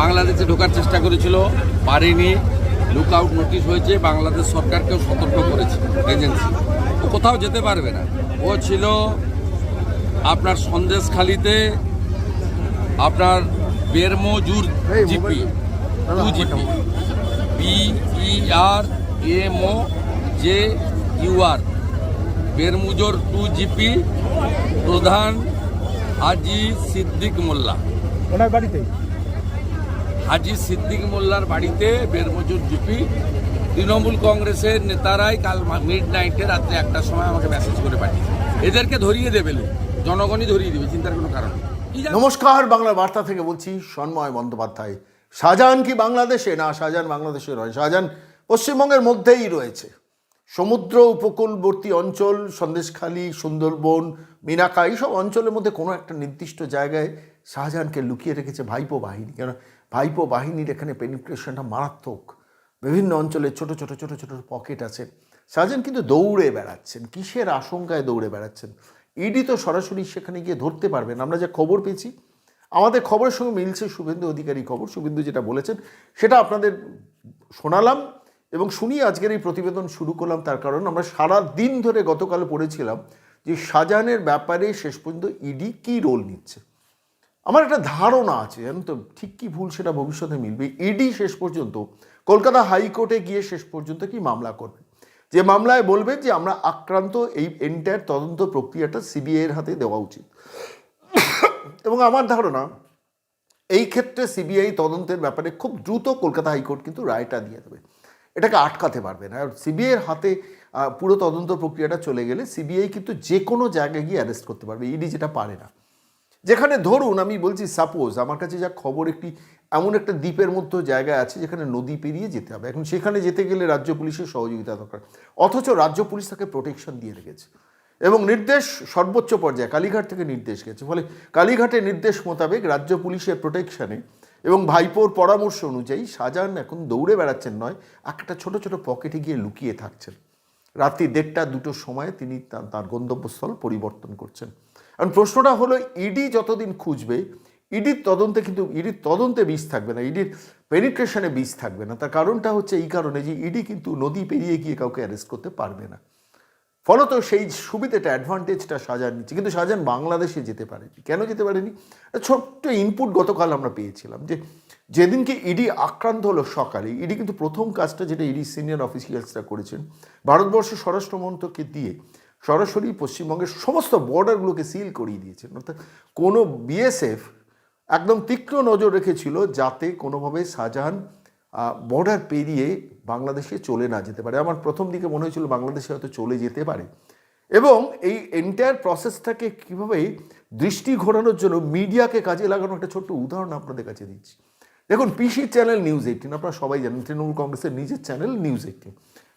বাংলাদেশে ঢোকার চেষ্টা করেছিল পারেনি। লুক আউট নোটিশ হয়েছে বাংলাদেশ সরকারকেও সতর্ক করেছে এজেন্সি ও কোথাও যেতে পারবে না। ও ছিল আপনার সন্দেশখালিতে আপনার Bermajur GP. Two GP. B E R M O J U R Bermajur two GP প্রধান হাজি সিদ্দিক মোল্লা। ওনার বাড়িতেই? হাজি সিদ্দিক মোল্লার বাড়িতে বেরমজুর জিপি, তৃণমূল কংগ্রেসের নেতারাই কাল মিড নাইটে রাত্রে একটার সময় আমাকে মেসেজ করে পাঠিয়েছে। এদেরকে ধরিয়ে দেবে জনগণই ধরিয়ে দেবে, চিন্তার কোনো কারণ? নমস্কার বাংলা বার্তা থেকে বলছি সন্ময় বন্দ্যোপাধ্যায়। শাহজাহান কি বাংলাদেশে? না, শাহজাহান বাংলাদেশে নয়, শাহজাহান পশ্চিমবঙ্গের মধ্যেই রয়েছে। সমুদ্র, উপকূলবর্তী অঞ্চল, সন্দেশখালী, সুন্দরবন মিনাকা এইসব অঞ্চলের মধ্যে কোনো একটা নির্দিষ্ট জায়গায় শাহজাহানকে লুকিয়ে রেখেছে ভাইপো বাহিনী। কেন? ভাইপো বাহিনীর এখানে পেনিট্রেশনটা মারাত্মক। বিভিন্ন অঞ্চলে ছোট ছোট ছোট ছোট পকেট আছে। শাহজাহান কিন্তু দৌড়ে বেড়াচ্ছেন, কিসের আশঙ্কায় দৌড়ে বেড়াচ্ছেন? ইডি তো সরাসরি সেখানে গিয়ে ধরতে পারবেন। আমরা যে খবর পেয়েছি, আমাদের খবরের সঙ্গে মিলছে শুভেন্দু অধিকারী খবর। শুভেন্দু যেটা বলেছেন, সেটা আপনাদের শোনালাম এবং শুনি আজকের এই প্রতিবেদন শুরু করলাম। তার কারণ আমরা সারা দিন ধরে গতকাল পড়েছিলাম যে শাহজাহানের ব্যাপারে শেষ পর্যন্ত ইডি কী রোল নিচ্ছে। আমার একটা ধারণা আছে, জানেন তো? ঠিক কি ভুল সেটা ভবিষ্যতে মিলবে? ইডি শেষ পর্যন্ত, কলকাতা হাইকোর্টে গিয়ে শেষ পর্যন্ত কি মামলা করবে? যে মামলায় বলবে যে আমরা আক্রান্ত, এই এন্টায়ার তদন্ত প্রক্রিয়াটা সিবিআই এর হাতে দেওয়া উচিত। এবং আমার ধারণা, এই ক্ষেত্রে সিবিআই তদন্তের ব্যাপারে খুব দ্রুত কলকাতা হাইকোর্ট কিন্তু রায়টা দিয়ে দেবে। এটাকে আটকাতে পারবে না। সিবিআইয়ের হাতে পুরো তদন্ত প্রক্রিয়াটা চলে গেলে সিবিআই কিন্তু যে কোনো জায়গায় গিয়ে অ্যারেস্ট করতে পারবে। ইডি যেটা পারে না। যেখানে ধরুন, আমি বলছি সাপোজ আমার কাছে যা খবর একটি এমন একটা দ্বীপের মতো জায়গায় আছে, যেখানে নদী পেরিয়ে যেতে হবে। এখন সেখানে যেতে গেলে রাজ্য পুলিশের সহযোগিতা দরকার। অথচ রাজ্য পুলিশ তাকে প্রোটেকশন দিয়ে রেখেছে। এবং নির্দেশ সর্বোচ্চ পর্যায়ে, কালীঘাট থেকে নির্দেশ গেছে। ফলে কালীঘাটের নির্দেশ মোতাবেক রাজ্য পুলিশের প্রোটেকশনে এবং ভাইপোর পরামর্শ অনুযায়ী শাহজাহান এখন দৌড়ে বেড়াচ্ছেন নয়, একটা ছোট ছোট পকেটে গিয়ে লুকিয়ে থাকছেন। রাত্রি দেড়টা দুটোর সময় তিনি তার গন্তব্যস্থল পরিবর্তন করছেন। এখন প্রশ্নটা হলো, ইডি যতদিন খুঁজবে, ইডির তদন্তে কিন্তু, ইডির তদন্তে বিষ থাকবে না, ইডির পেনিট্রেশনে বিষ থাকবে না। তার কারণটা হচ্ছে এই কারণে যে ইডি কিন্তু নদী পেরিয়ে গিয়ে কাউকে অ্যারেস্ট করতে পারবে না। ফলত সেই সুবিধাটা অ্যাডভান্টেজটা শাহজাহান নিচ্ছে। কিন্তু সাজান বাংলাদেশে যেতে পারেনি। কেন যেতে পারেনি? ছোট্ট ইনপুট গতকাল আমরা পেয়েছিলাম যে, যেদিনকে ইডি আক্রান্ত হলো সকালে, ইডি কিন্তু প্রথম কাজটা যেটা ইডি সিনিয়র অফিসিয়ালসরা করেছেন, ভারতবর্ষ স্বরাষ্ট্রমন্ত্রককে দিয়ে সরাসরি পশ্চিমবঙ্গের সমস্ত বর্ডারগুলোকে সিল করিয়ে দিয়েছেন। অর্থাৎ কোনো বিএসএফ একদম তীক্ষ্ণ নজর রেখেছিল যাতে কোনোভাবে শাহজাহান বর্ডার পেরিয়ে বাংলাদেশে চলে না যেতে পারে। আমার প্রথম দিকে মনে হয়েছিল বাংলাদেশে হয়তো চলে যেতে পারে। এবং এই এন্টায়ার প্রসেসটাকে কীভাবে দৃষ্টি ঘোরানোর জন্য মিডিয়াকে কাজে লাগানো একটা ছোট্ট উদাহরণ আপনাদের কাছে দিচ্ছি। দেখুন পিসি চ্যানেল নিউজ এইটিন আপনারা সবাই জানেন, তৃণমূল কংগ্রেসের নিজের চ্যানেল নিউজ এইটিন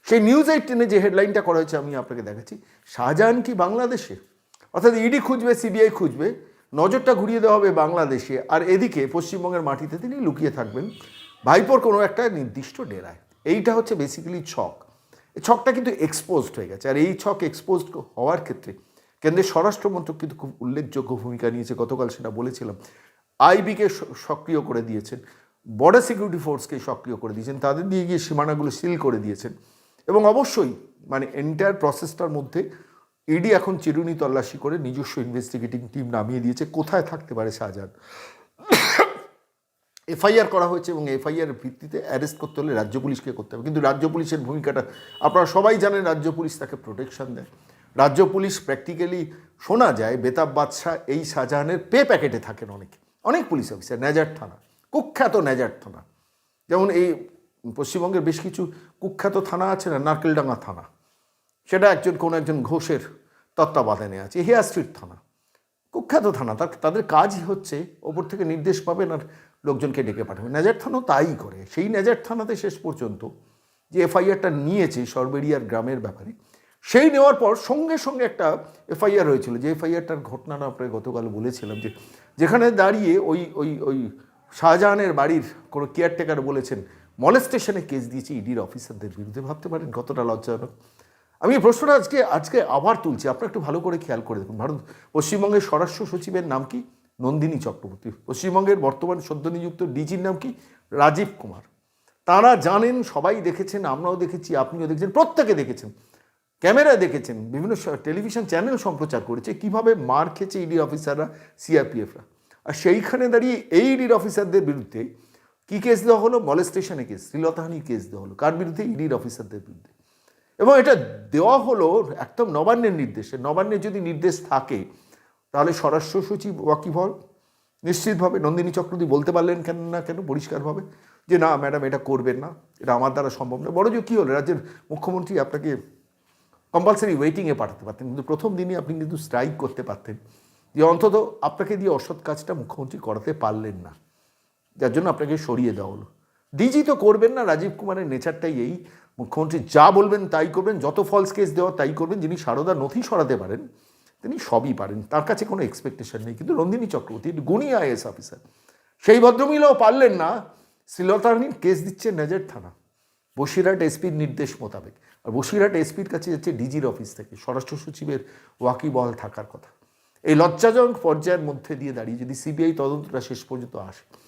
সেই নিউজ এইটিনে যে হেডলাইনটা করা হয়েছে, আমি আপনাকে দেখাচ্ছি। শাহজাহান কি বাংলাদেশে? অর্থাৎ ইডি খুঁজবে সিবিআই খুঁজবে, নজরটা ঘুরিয়ে দেওয়া হবে বাংলাদেশে, আর এদিকে পশ্চিমবঙ্গের মাটিতে তিনি লুকিয়ে থাকবেন ভাইপোর কোনো একটা নির্দিষ্ট ডেরায়। এইটা হচ্ছে বেসিক্যালি ছক। ছকটা কিন্তু এক্সপোজড হয়ে গেছে, আর এই ছক এক্সপোজড হওয়ার ক্ষেত্রে কেন্দ্রের স্বরাষ্ট্রমন্ত্রক কিন্তু খুব উল্লেখযোগ্য ভূমিকা নিয়েছে, গতকাল সেটা বলেছিলাম। আইবিকে সক্রিয় করে দিয়েছেন বর্ডার সিকিউরিটি ফোর্সকে সক্রিয় করে দিয়েছেন, তাদের দিয়ে গিয়ে সীমানাগুলো সিল করে দিয়েছেন। এবং অবশ্যই মানে এন্টায়ার প্রসেসটার মধ্যে ইডি এখন চিরুনি তল্লাশি করে নিজস্ব ইনভেস্টিগেটিং টিম নামিয়ে দিয়েছে। কোথায় থাকতে পারে শাহজাহান? এফআইআর করা হয়েছে এবং এফআইআর ভিত্তিতে অ্যারেস্ট করতে হলে রাজ্য পুলিশকে করতে হবে। কিন্তু রাজ্য পুলিশের ভূমিকাটা, আপনারা সবাই জানেন রাজ্য পুলিশ তাকে প্রোটেকশন দেয়। রাজ্য পুলিশ প্র্যাকটিক্যালি শোনা যায়, বেতাব বাদশাহ এই শাহজাহানের পে প্যাকেটে থাকেন অনেকে। অনেক পুলিশ অফিসার নেজার থানা। কুখ্যাত নেজার থানা। যেমন এই পশ্চিমবঙ্গের বেশ কিছু কুখ্যাত থানা আছে না, নারকেলডাঙ্গা থানা। সেটা একজন, কোনো একজন ঘোষের তত্ত্বাবধানে আছে। হেয়ার স্ট্রিট থানা। কুখ্যাত থানা। তার, তাদের কাজই হচ্ছে ওপর থেকে নির্দেশ পাবেন আর লোকজনকে ডেকে পাঠাবেন। নেজার থানাও তাই করে। সেই নেজার থানাতে শেষ পর্যন্ত যে এফআইআরটা নিয়েছে সরবেরিয়ার গ্রামের ব্যাপারে, সেই নেওয়ার পর সঙ্গে সঙ্গে একটা এফআইআর হয়েছিল। যে এফআইআরটার ঘটনাটা আপনাকে গতকাল বলেছিলাম যে, যেখানে দাঁড়িয়ে ওই ওই ওই শাহজাহানের বাড়ির কোনো কেয়ারটেকার বলেছেন মলেস্টেশনে কেস দিয়েছে ইডির অফিসারদের বিরুদ্ধে। ভাবতে পারেন কতটা লজ্জাজনক। আমি এই প্রশ্নটা আজকে আজকে আবার তুলছি। আপনারা একটু ভালো করে খেয়াল করে দেখুন। ভারত, পশ্চিমবঙ্গের স্বরাষ্ট্র সচিবের নাম কি? নন্দিনী চক্রবর্তী। পশ্চিমবঙ্গের বর্তমান সদ্য নিযুক্ত ডিজির নাম কি? রাজীব কুমার। তারা জানেন, সবাই দেখেছেন, আমরাও দেখেছি, আপনিও দেখেছেন, প্রত্যেকে দেখেছেন। ক্যামেরায় দেখেছেন, বিভিন্ন টেলিভিশন চ্যানেল সম্প্রচার করেছে, কীভাবে মার খেয়েছে ইডি অফিসাররা, সিআরপিএফরা। আর সেইখানে দাঁড়িয়ে এই ইডির অফিসারদের বিরুদ্ধে কি কেস দেওয়া হলো? মলেস্টেশনে কেস শ্রীলতাহানির কেস দেওয়া হলো। কার বিরুদ্ধে? ইডির অফিসারদের বিরুদ্ধে। এবং এটা দেওয়া হলো একদম নবান্নের নির্দেশে। নবান্নের যদি নির্দেশ থাকে, তাহলে স্বরাষ্ট্র সচিব ওয়াকিবহল নিশ্চিতভাবে নন্দিনী চক্রবর্তী বলতে পারলেন কেন না কেন, পরিষ্কারভাবে, যে না, ম্যাডাম, এটা করবেন না। এটা আমার দ্বারা সম্ভব নয়। বড় যে কী হলো, রাজ্যের মুখ্যমন্ত্রী আপনাকে কম্পালসারি ওয়েটিংয়ে পাঠাতে পারতেন। কিন্তু প্রথম দিনই আপনি কিন্তু স্ট্রাইক করতে পারতেন। যে অন্তত আপনাকে দিয়ে অসৎ কাজটা মুখ্যমন্ত্রী করাতে পারলেন না। যার জন্য আপনাকে সরিয়ে দেওয়া হলো। ডিজি তো করবেন না, রাজীব কুমারের নেচারটাই এই। মুখ্যমন্ত্রী যা বলবেন তাই করবেন, যত ফলস কেস দেওয়া তাই করবেন, যিনি সারদা নথি সরাতে পারেন, তিনি সবই পারেন। তার কাছে কোনো এক্সপেকটেশন নেই। কিন্তু নন্দিনী চক্রবর্তী গুণী আইএস অফিসার সেই ভদ্রমহিলাও পারলেন না। শ্রীলতারানীর কেস দিচ্ছে নজর থানা। বসিরহাট এসপির নির্দেশ মোতাবেক। আর বসিরহাট এসপির কাছে যাচ্ছে ডিজির অফিস থেকে। স্বরাষ্ট্র সচিবের ওয়াকিবল থাকার কথা। এই লজ্জাজনক পর্যায়ের মধ্যে দিয়ে দাঁড়িয়ে যদি সিবিআই তদন্তটা শেষ পর্যন্ত আসে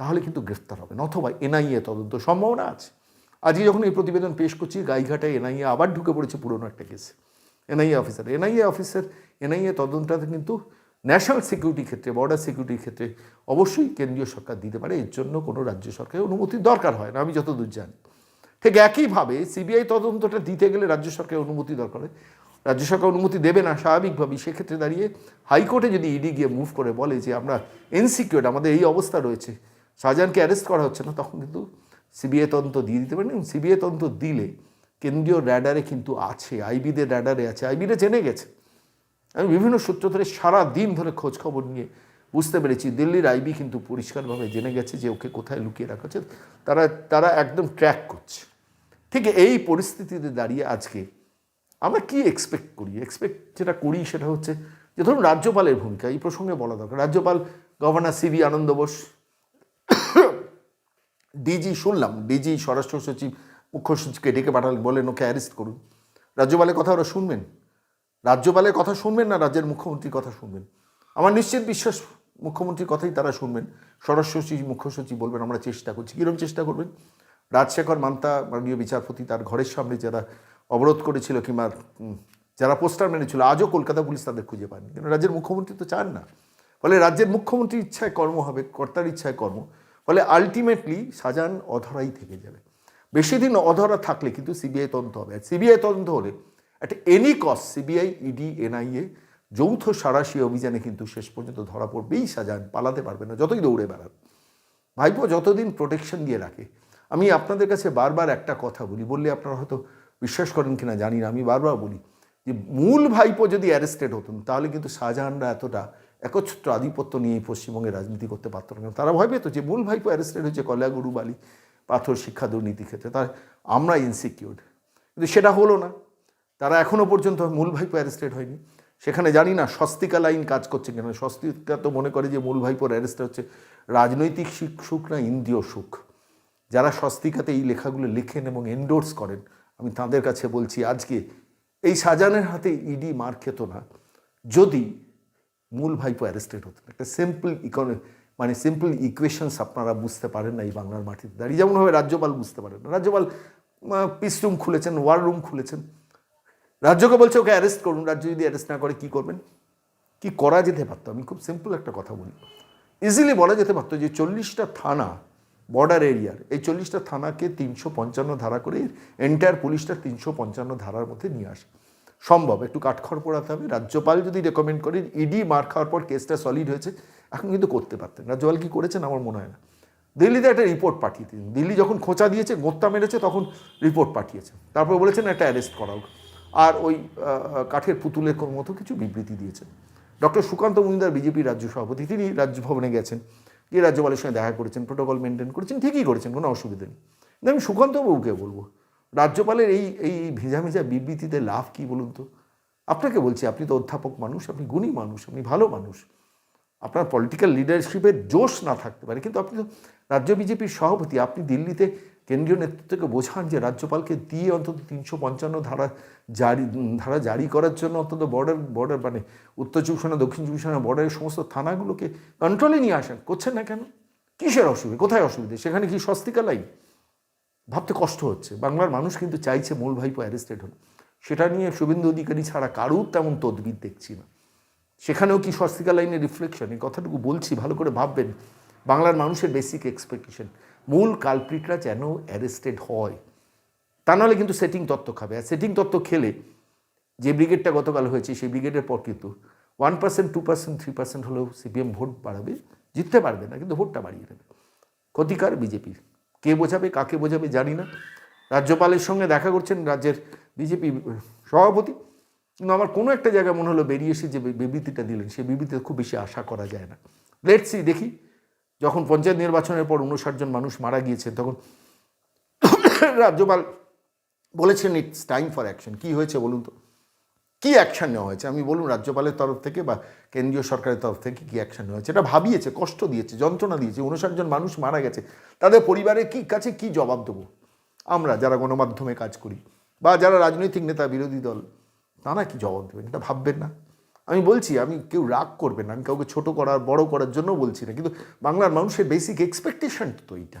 তাহলে কিন্তু গ্রেফতার হবেন অথবা এনআইএ তদন্ত সম্ভাবনা আছে। আজকে যখন এই প্রতিবেদন পেশ করছি, গাইঘাটায় এনআইএ আবার ঢুকে পড়েছে পুরনো একটা কেসে। NIA officer NIA officer, NIA তদন্তটাতে কিন্তু ন্যাশনাল সিকিউরিটি ক্ষেত্রে, বর্ডার সিকিউরিটির ক্ষেত্রে অবশ্যই কেন্দ্রীয় সরকার দিতে পারে। এর জন্য কোনো রাজ্য সরকারের অনুমতির দরকার হয় না, আমি যতদূর জানি। ঠিক একইভাবে সিবিআই তদন্তটা দিতে গেলে রাজ্য সরকারের অনুমতি দরকার হয়। রাজ্য সরকার অনুমতি দেবে না স্বাভাবিকভাবেই। সেক্ষেত্রে দাঁড়িয়ে হাইকোর্টে যদি ইডি গিয়ে মুভ করে বলে যে আমরা ইনসিকিউর আমাদের এই অবস্থা রয়েছে শাহজাহানকে অ্যারেস্ট করা হচ্ছে না, তখন কিন্তু সিবিআই তদন্ত দিয়ে দিতে পারেন এবং সিবিআই তদন্ত দিলে কেন্দ্রীয় র্যাডারে কিন্তু আছে, আইবিদের র্যাডারে আছে, আইবিরা জেনে গেছে। আমি বিভিন্ন সূত্র ধরে সারা দিন ধরে খোঁজ খবর নিয়ে বুঝতে পেরেছি, দিল্লির আইবি কিন্তু পরিষ্কারভাবে জেনে গেছে যে ওকে কোথায় লুকিয়ে রাখা হচ্ছে, তারা তারা একদম ট্র্যাক করছে। ঠিক এই পরিস্থিতিতে দাঁড়িয়ে আজকে আমরা কি এক্সপেক্ট করি? এক্সপেক্ট যেটা করি সেটা হচ্ছে যে ধরুন রাজ্যপালের ভূমিকা, এই প্রসঙ্গে বলা দরকার। রাজ্যপাল governor CB Ananda Bose DG শুনলাম ডিজি স্বরাষ্ট্র সচিব মুখ্য সচিবকে ডেকে পাঠালেন বলেন ওকে অ্যারেস্ট করুন। রাজ্যপালের কথা ওরা শুনবেন? রাজ্যপালের কথা শুনবেন না রাজ্যের মুখ্যমন্ত্রীর কথা শুনবেন? আমার নিশ্চিত বিশ্বাস মুখ্যমন্ত্রীর কথাই তারা শুনবেন। স্বরাষ্ট্র সচিব, মুখ্য সচিব বলবেন, আমরা চেষ্টা করছি। কীরকম চেষ্টা করবেন? রাজশেখর মান্তা, মাননীয় বিচারপতি, তার ঘরের সামনে যারা অবরোধ করেছিল কিংবা যারা পোস্টার মেনেছিল, আজও কলকাতা পুলিশ তাদের খুঁজে পায়নি। কিন্তু রাজ্যের মুখ্যমন্ত্রী তো চান না। ফলে রাজ্যের মুখ্যমন্ত্রীর ইচ্ছায় কর্ম হবে, কর্তার ইচ্ছায় কর্ম। ফলে আলটিমেটলি সাজান অধরাই থেকে যাবে। বেশি দিন অধরা থাকলে কিন্তু সিবিআই তদন্ত হবে। আর সিবিআই তদন্ত হলে একটা এনি কস সিবিআই ইডি এনআইএ যৌথ সারাশি অভিযানে কিন্তু শেষ পর্যন্ত ধরা পড়বেই সাজান পালাতে পারবে না, যতই দৌড়ে বেড়ান ভাইপো, যতদিন প্রোটেকশন দিয়ে রাখে, আমি আপনাদের কাছে বারবার একটা কথা বলি, বললে আপনারা হয়তো বিশ্বাস করেন কিনা জানি না, আমি বারবার বলি যে, মূল ভাইপো যদি অ্যারেস্টেড হতেন, তাহলে কিন্তু শাহজাহানরা এতটা একচ্ছত্র আধিপত্য নিয়ে পশ্চিমবঙ্গে রাজনীতি করতে পারতো না। তারা ভয় পেত যে মূল ভাইপো অ্যারেস্টেড হয়েছে কয়লাগুরু বালি, পাথর শিক্ষা দুর্নীতি ক্ষেত্রে। তার আমরা ইনসিকিউর কিন্তু সেটা হলো না। তারা এখনও পর্যন্ত মূল ভাইপো অ্যারেস্টেড হয়নি। সেখানে জানি না স্বস্তিকা লাইন কাজ করছে কেন। স্বস্তিকা তো মনে করে যে মূল ভাইপোর অ্যারেস্ট হচ্ছে রাজনৈতিক সুখ না ইন্দ্রিয় সুখ। যারা স্বস্তিকাতে এই লেখাগুলো লেখেন এবং এন্ডোর্স করেন, আমি তাদের কাছে বলছি, আজকে এই সাজানের হাতে ইডি মার খেত না। যদি মূল ভাইপো অ্যারেস্টেড হতেন একটা সিম্পল ইকোনমি মানে সিম্পল ইকুয়েশনস আপনারা বুঝতে পারেন না এই বাংলার মাটিতে। দাঁড়িয়ে যেমনভাবে রাজ্যপাল বুঝতে পারেন না। রাজ্যপাল পিস রুম খুলেছেন ওয়ার রুম খুলেছেন। রাজ্যকে বলছে, ওকে অ্যারেস্ট করুন। রাজ্য যদি অ্যারেস্ট না করে, কি করবেন? কি করা যেতে পারতো? আমি খুব সিম্পল একটা কথা বলি। ইজিলি বলা যেতে পারতো যে চল্লিশটা থানা বর্ডার এরিয়ার এই চল্লিশটা থানাকে তিনশো পঞ্চান্ন ধারা করে এন্টায়ার পুলিশটা তিনশো পঞ্চান্ন ধারার মধ্যে নিয়ে আসে। সম্ভব। একটু কাঠখড় পোড়াতে হবে। রাজ্যপাল যদি রেকমেন্ড করেন ইডি মার খাওয়ার পর কেসটা সলিড হয়েছে, এখন কিন্তু করতে পারতেন। রাজ্যপাল কি করেছেন আমার মনে হয় না। দিল্লিতে একটা রিপোর্ট পাঠিয়ে দিন। দিল্লি যখন খোঁচা দিয়েছে, গোত্তা মেরেছে, তখন রিপোর্ট পাঠিয়েছে তারপর বলেছেন, একটা অ্যারেস্ট করা হোক আর ওই কাঠের পুতুলের মতো কিছু বিবৃতি দিয়েছেন। ডক্টর সুকান্ত মজুমদার বিজেপি রাজ্য সভাপতি, তিনি রাজ্যভবনে গেছেন। গিয়ে রাজ্যপালের সঙ্গে দেখা করেছেন প্রোটোকল মেনটেন করেছেন, ঠিকই করেছেন, কোনো অসুবিধা নেই। আমি সুকান্ত বাবুকে বলব রাজ্যপালের এই এই ভেজা ভেজা বিবৃতিতে লাভ কি বলুন তো? আপনাকে বলছি, আপনি তো অধ্যাপক মানুষ, আপনি গুণী মানুষ, আপনি ভালো মানুষ। আপনার পলিটিক্যাল লিডারশিপের জোশ না থাকতে পারে। কিন্তু আপনি তো রাজ্য বিজেপির সভাপতি, আপনি দিল্লিতে কেন্দ্রীয় নেতৃত্বকে বোঝান যে রাজ্যপালকে দিয়ে অন্তত তিনশো পঞ্চান্ন ধারা জারি ধারা জারি করার জন্য অন্তত বর্ডার বর্ডার মানে উত্তর চব্বিশ দক্ষিণ চব্বিশ বর্ডারের সমস্ত থানাগুলোকে কন্ট্রোলে নিয়ে আসেন। করছেন না কেন? কিসের অসুবিধে? কোথায় অসুবিধে? সেখানে কি স্বস্তিকা লাইন ভাবতে কষ্ট হচ্ছে। বাংলার মানুষ কিন্তু চাইছে মূল ভাইপো অ্যারেস্টেড হল সেটা নিয়ে শুভেন্দু অধিকারী ছাড়া কারুর তেমন তদবির দেখছি না। সেখানেও কি স্বস্তিকা লাইনের রিফ্লেকশন এই কথাটুকু বলছি, ভালো করে ভাববেন। বাংলার মানুষের বেসিক এক্সপেকটেশন মূল কালপ্রিটরা যেন অ্যারেস্টেড হয়। তা নাহলে কিন্তু সেটিং তত্ত্ব খাবে। আর সেটিং তত্ত্ব খেলে যে ব্রিগেডটা গতকাল হয়েছে, সেই ব্রিগেডের পর কিন্তু one percent two percent three percent হলেও সিপিএম ভোট বাড়াবে, জিততে পারবে না, কিন্তু ভোটটা বাড়িয়ে দেবে। ক্ষতিকার বিজেপির কে বোঝাবে, কাকে বোঝাবে জানি না। রাজ্যপালের সঙ্গে দেখা করছেন রাজ্যের বিজেপি সভাপতি। কিন্তু আমার কোনো একটা জায়গায় মনে হলো বেরিয়ে এসে যে বিবৃতিটা দিলেন, সেই বিবৃতিতে খুব বেশি আশা করা যায় না। লেটসি দেখি। যখন পঞ্চায়েত নির্বাচনের পর উনষাট জন মানুষ মারা গিয়েছেন, তখন রাজ্যপাল বলেছেন ইটস টাইম ফর অ্যাকশন কী হয়েছে বলুন তো? কী অ্যাকশন নেওয়া হয়েছে? আমি বলুন রাজ্যপালের তরফ থেকে বা কেন্দ্রীয় সরকারের তরফ থেকে কী অ্যাকশন হয়েছে? এটা ভাবিয়েছে, কষ্ট দিয়েছে, যন্ত্রণা দিয়েছে উনষাট জন মানুষ মারা গেছে। তাদের পরিবারের কি কাছে কি জবাব দেবো? আমরা যারা গণমাধ্যমে কাজ করি বা যারা রাজনৈতিক নেতা, বিরোধী দল, তারা কি জবাব দেবেন? এটা ভাববেন না। আমি বলছি, আমি কেউ রাগ করবেন না, আমি কাউকে ছোট করার, বড় করার জন্য বলছি না। কিন্তু বাংলার মানুষের বেসিক এক্সপেকটেশন তো এইটা।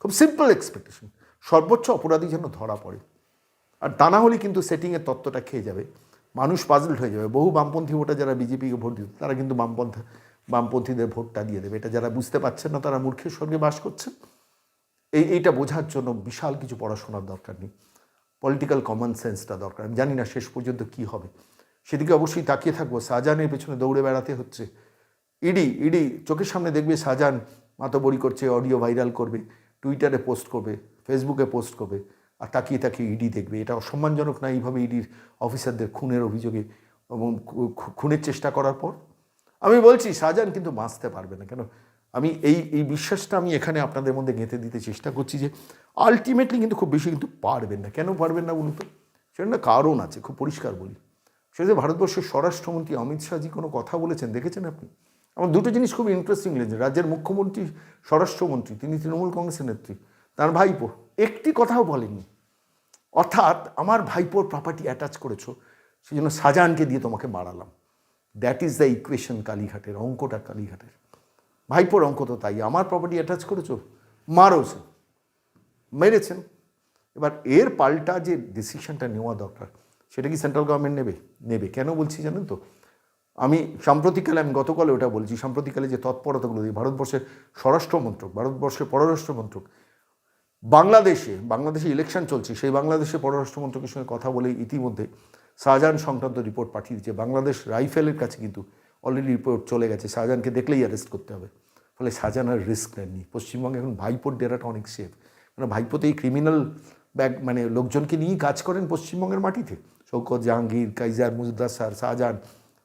খুব সিম্পল এক্সপেকটেশন সর্বোচ্চ অপরাধী যেন ধরা পড়ে। আর তা না হলে কিন্তু সেটিংয়ের তত্ত্বটা খেয়ে যাবে। মানুষ পাজলড হয়ে যাবে। বহু বামপন্থী ভোটার যারা বিজেপিকে ভোট দিত তারা কিন্তু বামপন্থা, বামপন্থীদের ভোটটা দিয়ে দেবে। এটা যারা বুঝতে পারছেন না, তারা মূর্খের স্বর্গে বাস করছেন। এই, এইটা বোঝার জন্য বিশাল কিছু পড়াশোনার দরকার নেই। পলিটিক্যাল কমন সেন্সটা দরকার। আমি জানি না শেষ পর্যন্ত কি হবে। সেদিকে অবশ্যই তাকিয়ে থাকব। শাহজাহানের পেছনে দৌড়ে বেড়াতে হচ্ছে। ইডি ইডি, চোখের সামনে দেখবে শাহজাহান মাতবরি করছে অডিও ভাইরাল করবে টুইটারে পোস্ট করবে ফেসবুকে পোস্ট করবে। আর তাকিয়ে তাকিয়ে ইডি দেখবে। এটা অসম্মানজনক না এইভাবে ইডির অফিসারদের খুনের অভিযোগে এবং খুনের চেষ্টা করার পর? আমি বলছি, শাহজাহান কিন্তু বাঁচতে পারবে না। কেন? আমি এই এই বিশ্বাসটা আমি এখানে আপনাদের মধ্যে গেঁথে দিতে চেষ্টা করছি যে আলটিমেটলি কিন্তু খুব বেশি কিন্তু পারবেন না। কেন পারবেন না বলুন তো? সেটা না কারণ আছে, খুব পরিষ্কার বলি। সেটা ভারতবর্ষের স্বরাষ্ট্রমন্ত্রী অমিত শাহজি কোনো কথা বলেছেন, দেখেছেন আপনি? আমার দুটো জিনিস খুব ইন্টারেস্টিং লেগেছে। রাজ্যের মুখ্যমন্ত্রী, স্বরাষ্ট্রমন্ত্রী, তিনি তৃণমূল কংগ্রেসের নেত্রী, তার ভাইপো। একটি কথাও বলেনি অর্থাৎ আমার ভাইপোর প্রপার্টি অ্যাটাচ করেছ সেই জন্য শাহজাহানকে দিয়ে তোমাকে মারালাম দ্যাট ইজ দ্য ইকুয়েশন কালীঘাটের, অঙ্কটা কালীঘাটের। ভাইপোর অঙ্ক তো তাই, আমার প্রপার্টি অ্যাটাচ করেছ মারো সে মেরেছেন এবার এর পাল্টা যে ডিসিশনটা নেওয়া দরকার, সেটা কি সেন্ট্রাল গভর্নমেন্ট নেবে? নেবে। কেন বলছি জানেন তো? আমি সাম্প্রতিককালে, আমি গতকালে ওটা বলছি, সাম্প্রতিককালে যে তৎপরতাগুলো দিই ভারতবর্ষের স্বরাষ্ট্র মন্ত্রক ভারতবর্ষের পররাষ্ট্র মন্ত্রক বাংলাদেশে বাংলাদেশে ইলেকশন চলছে, সেই বাংলাদেশে পররাষ্ট্রমন্ত্রকের সঙ্গে কথা বলে ইতিমধ্যে শাহজাহান সংক্রান্ত রিপোর্ট পাঠিয়ে দিচ্ছে বাংলাদেশ রাইফেলের কাছে কিন্তু অলরেডি রিপোর্ট চলে গেছে। শাহজাহানকে দেখলেই অ্যারেস্ট করতে হবে। ফলে শাহজাহান আর রিস্ক নেননি। পশ্চিমবঙ্গে এখন ভাইপোর ডেরাটা অনেক সেফ কারণ ভাইপোতে এই ক্রিমিনাল ব্যাগ মানে লোকজনকে নিয়েই কাজ করেন পশ্চিমবঙ্গের মাটিতে। শৌকত জাহাঙ্গীর, কাইজার মুজদাসার শাহজাহান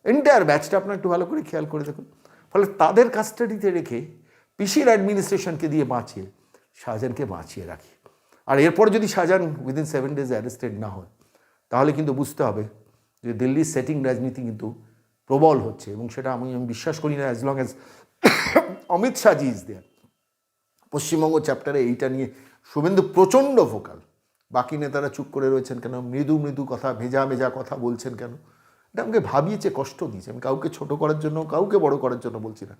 এন্টায়ার ব্যাচটা আপনার একটু ভালো করে খেয়াল করে দেখুন। ফলে তাদের কাস্টাডিতে রেখে পিসির অ্যাডমিনিস্ট্রেশনকে দিয়ে বাঁচিয়ে শাহজাহানকে বাঁচিয়ে রাখি। আর এরপর যদি Shahjahan within seven days arrested না হয়, তাহলে কিন্তু বুঝতে হবে যে দিল্লির সেটিং রাজনীতি কিন্তু প্রবল হচ্ছে এবং সেটা আমি আমি বিশ্বাস করি না as long as Amit Shahji is there Paschimbanga চ্যাপ্টারে এইটা নিয়ে শুভেন্দু প্রচণ্ড ভোকাল বাকি নেতারা চুপ করে রয়েছেন কেন? মৃদু মৃদু কথা, ভেজা ভেজা কথা বলছেন কেন? এটা আমাকে ভাবিয়েছে, কষ্ট দিয়েছে। আমি কাউকে ছোট করার জন্য, কাউকে বড় করার জন্য বলছি না।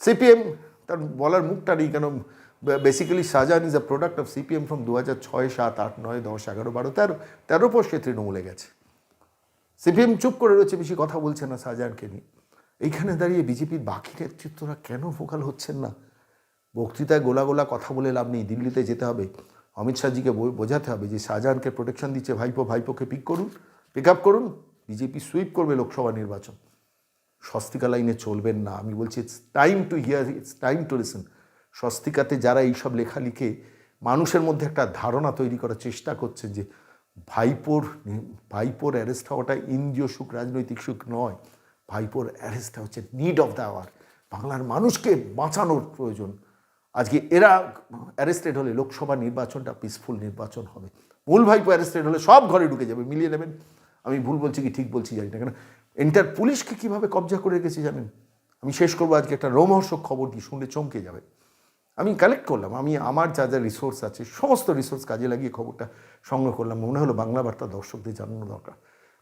সিপিএম তার বলার মুখটা নেই কেন? Basically Shahjahan is a product of CPM from দু হাজার ছয়, সাত, আট, নয়, দশ, এগারো, বারো, তেরো তেরো পর সে তৃণমূলে গেছে। সিপিএম চুপ করে রয়েছে, বেশি কথা বলছে না শাহজাহানকে নিয়ে। এইখানে দাঁড়িয়ে বিজেপির বাকি নেতৃত্বরা কেন ভোকাল হচ্ছেন না? বক্তৃতায় গোলা গোলা কথা বলে লাভ নেই, দিল্লিতে যেতে হবে। অমিত শাহজিকে বোঝাতে হবে যে শাহজাহানকে প্রোটেকশন দিচ্ছে ভাইপো, ভাইপোকে পিক করুন পিক আপ করুন, বিজেপি সুইপ করবে লোকসভা নির্বাচন। স্বস্তিকা লাইনে চলবেন না, আমি বলছি it's time to hear it's time to listen স্বস্তিকাতে যারা এইসব লেখা লিখে মানুষের মধ্যে একটা ধারণা তৈরি করার চেষ্টা করছে যে ভাইপোর ভাইপোর অ্যারেস্ট হওয়াটা ইন্দ্রিয় সুখ, রাজনৈতিক সুখ নয়। ভাইপোর অ্যারেস্টটা হচ্ছে নিড অফ দ্য আওয়ার বাংলার মানুষকে বাঁচানোর প্রয়োজন। আজকে এরা অ্যারেস্টেড হলে লোকসভা নির্বাচনটা পিসফুল নির্বাচন হবে। মূল ভাইপো অ্যারেস্টেড হলে সব ঘরে ঢুকে যাবে, মিলিয়ে নেবেন। আমি ভুল বলছি কি ঠিক বলছি জানি না, কেন এন্টার পুলিশকে কীভাবে কবজা করে রেখেছে জানেন? আমি শেষ করব আজকে একটা রোমহর্ষক খবর দিয়ে শুনলে চমকে যাবে। আমি কালেক্ট করলাম, আমি আমার যা যা রিসোর্স আছে, সমস্ত রিসোর্স কাজে লাগিয়ে খবরটা সংগ্রহ করলাম। মনে হলো বাংলা বার্তা দর্শকদের জানানো দরকার।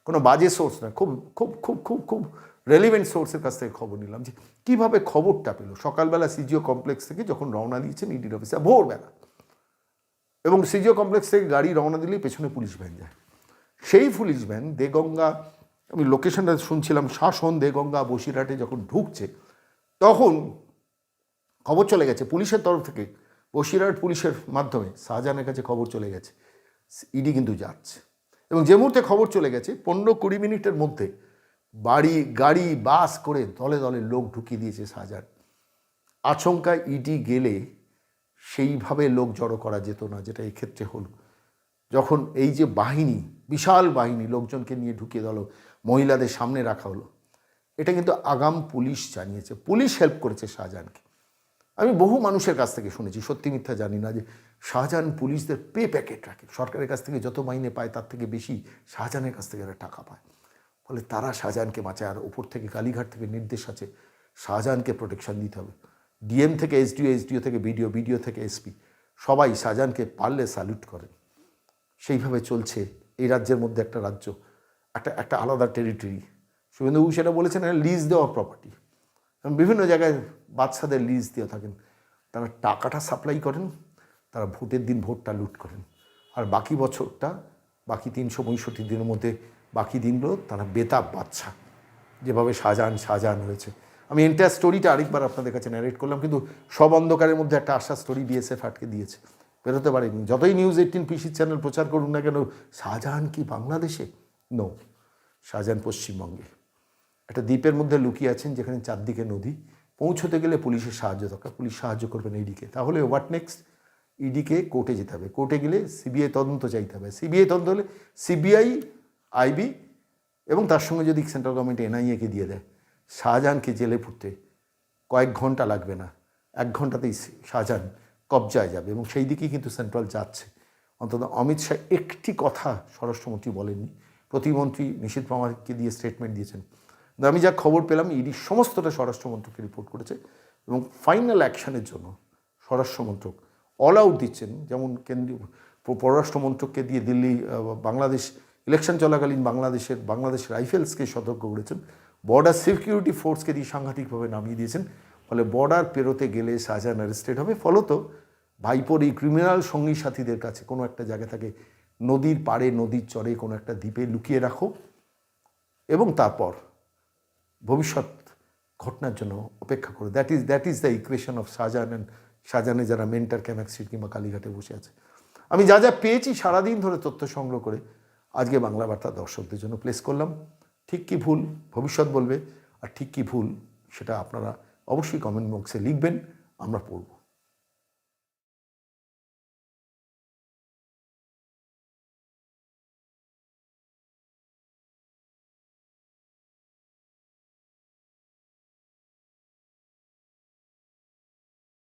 কোনো বাজে সোর্স না, খুব খুব খুব খুব খুব রেলিভেন্ট সোর্সের কাছ থেকে খবর নিলাম যে, কীভাবে খবরটা পেল? সকালবেলা সিজিও কমপ্লেক্স থেকে যখন রওনা দিয়েছেন ইডির অফিসে ভোরবেলা। এবং সিজিও কমপ্লেক্স থেকে গাড়ি রওনা দিলেই পেছনে পুলিশ ভ্যান যায়। সেই পুলিশ ভ্যান দেগঙ্গা, আমি লোকেশনটা শুনছিলাম, শাসন দেগঙ্গা বসিরহাটে যখন ঢুকছে, তখন খবর চলে গেছে পুলিশের তরফ থেকে। বসিরহাট পুলিশের মাধ্যমে শাহজাহানের কাছে খবর চলে গেছে। ইডি কিন্তু যাচ্ছে। এবং যে মুহূর্তে খবর চলে গেছে, পনেরো কুড়ি মিনিটের মধ্যে বাড়ি, গাড়ি, বাস করে দলে দলে লোক ঢুকিয়ে দিয়েছে শাহজাহান। আচমকা ইডি গেলে সেইভাবে লোক জড়ো করা যেত না, যেটা এই ক্ষেত্রে হলো। যখন এই যে বাহিনী, বিশাল বাহিনী লোকজনকে নিয়ে ঢুকিয়ে দিল, মহিলাদের সামনে রাখা হলো, এটা কিন্তু আগাম পুলিশ জানিয়েছে। পুলিশ হেল্প করেছে শাহজাহানকে। আমি বহু মানুষের কাছ থেকে শুনেছি, সত্যি মিথ্যা জানি না, যে শাহজাহান পুলিশদের পে প্যাকেট রাখে। সরকারের কাছ থেকে যত মাইনে পায়, তার থেকে বেশি শাহজাহানের কাছ থেকে টাকা পায়। ফলে তারা শাহজাহানকে বাঁচায়। আর ওপর থেকে কালীঘাট থেকে নির্দেশ আছে, শাহজাহানকে প্রোটেকশন দিতে হবে। ডিএম থেকে এসডিও এসডিও থেকে বিডিও বিডিও থেকে এসপি সবাই শাহজাহানকে পারলে স্যালুট করেন সেইভাবে চলছে এই রাজ্যের মধ্যে একটা রাজ্য, একটা একটা আলাদা টেরিটরি শুভেন্দুবাবু সেটা বলেছেন লিজ দেওয়া প্রপার্টি বিভিন্ন জায়গায় বাচ্চাদের লিজ দিয়ে থাকেন। তারা টাকাটা সাপ্লাই করেন, তারা ভোটের দিন ভোটটা লুট করেন। আর বাকি বছরটা, বাকি তিনশো পঁয়ষট্টি দিনের মধ্যে বাকি দিনগুলো তারা বেতাব বাচ্চা, যেভাবে শাহজাহান শাহজাহান হয়েছে। আমি এন্টায়ার স্টোরিটা আরেকবার আপনাদের কাছে ন্যারেট করলাম, কিন্তু সব অন্ধকারের মধ্যে একটা আশা স্টোরি বিএসএফ আটকে দিয়েছে। বেরোতে পারেনি। যতই নিউজ এইটিন পিসির চ্যানেল প্রচার করুন না কেন শাহজাহান কি বাংলাদেশে? নো শাহজাহান পশ্চিমবঙ্গে। একটা দ্বীপের মধ্যে লুকিয়ে আছেন যেখানে চারদিকে নদী। পৌঁছতে গেলে পুলিশের সাহায্য দরকার। পুলিশ সাহায্য করবেন ইডিকে তাহলে হোয়াট নেক্সট ইডিকে কোর্টে যেতে হবে। কোর্টে গেলে সিবিআই তদন্ত চাইতে হবে। সিবিআই তদন্ত হলে সিবিআই আইবি এবং তার সঙ্গে যদি সেন্ট্রাল গভর্নমেন্ট এনআইএকে দিয়ে দেয়, শাহজাহানকে জেলে ফুটতে কয়েক ঘণ্টা লাগবে না। এক ঘন্টাতেই শাহজাহান কবজায় যাবে এবং সেই দিকেই কিন্তু সেন্ট্রাল যাচ্ছে। অন্তত অমিত শাহ একটি কথা স্বরাষ্ট্রমন্ত্রী বলেননি। প্রতিমন্ত্রী নিশীত পামারকে দিয়ে স্টেটমেন্ট দিয়েছেন। আমি যা খবর পেলাম, ইডি সমস্তটা স্বরাষ্ট্রমন্ত্রকে রিপোর্ট করেছে এবং ফাইনাল অ্যাকশানের জন্য স্বরাষ্ট্রমন্ত্রক অল আউট দিচ্ছেন। যেমন কেন্দ্রীয় পররাষ্ট্রমন্ত্রককে দিয়ে দিল্লি বাংলাদেশ ইলেকশন চলাকালীন বাংলাদেশের, বাংলাদেশ রাইফেলসকে সতর্ক করেছেন। বর্ডার সিকিউরিটি ফোর্সকে দিয়ে সাংঘাতিকভাবে নামিয়ে দিয়েছেন। ফলে বর্ডার পেরোতে গেলে শাহজাহান অ্যারেস্টেড হবে। ফলত ভাইপোর এই ক্রিমিনাল সঙ্গী সাথীদের কাছে কোনো একটা জায়গা থাকে নদীর পাড়ে, নদীর চরে কোনো একটা দ্বীপে লুকিয়ে রাখো এবং তারপর ভবিষ্যৎ ঘটনার জন্য অপেক্ষা করো। That is that is the equation of Shahjahan শাহজাহানে যারা মেন্টার ক্যামাক স্ট্রিট কিংবা কালীঘাটে বসে আছে। আমি যা যা পেয়েছি সারাদিন ধরে তথ্য সংগ্রহ করে আজকে বাংলা বার্তা দর্শকদের জন্য প্লেস করলাম। ঠিক কি ভুল ভবিষ্যৎ বলবে আর ঠিক কি ভুল সেটা আপনারা অবশ্যই কমেন্ট বক্সে লিখবেন, আমরা পড়ব।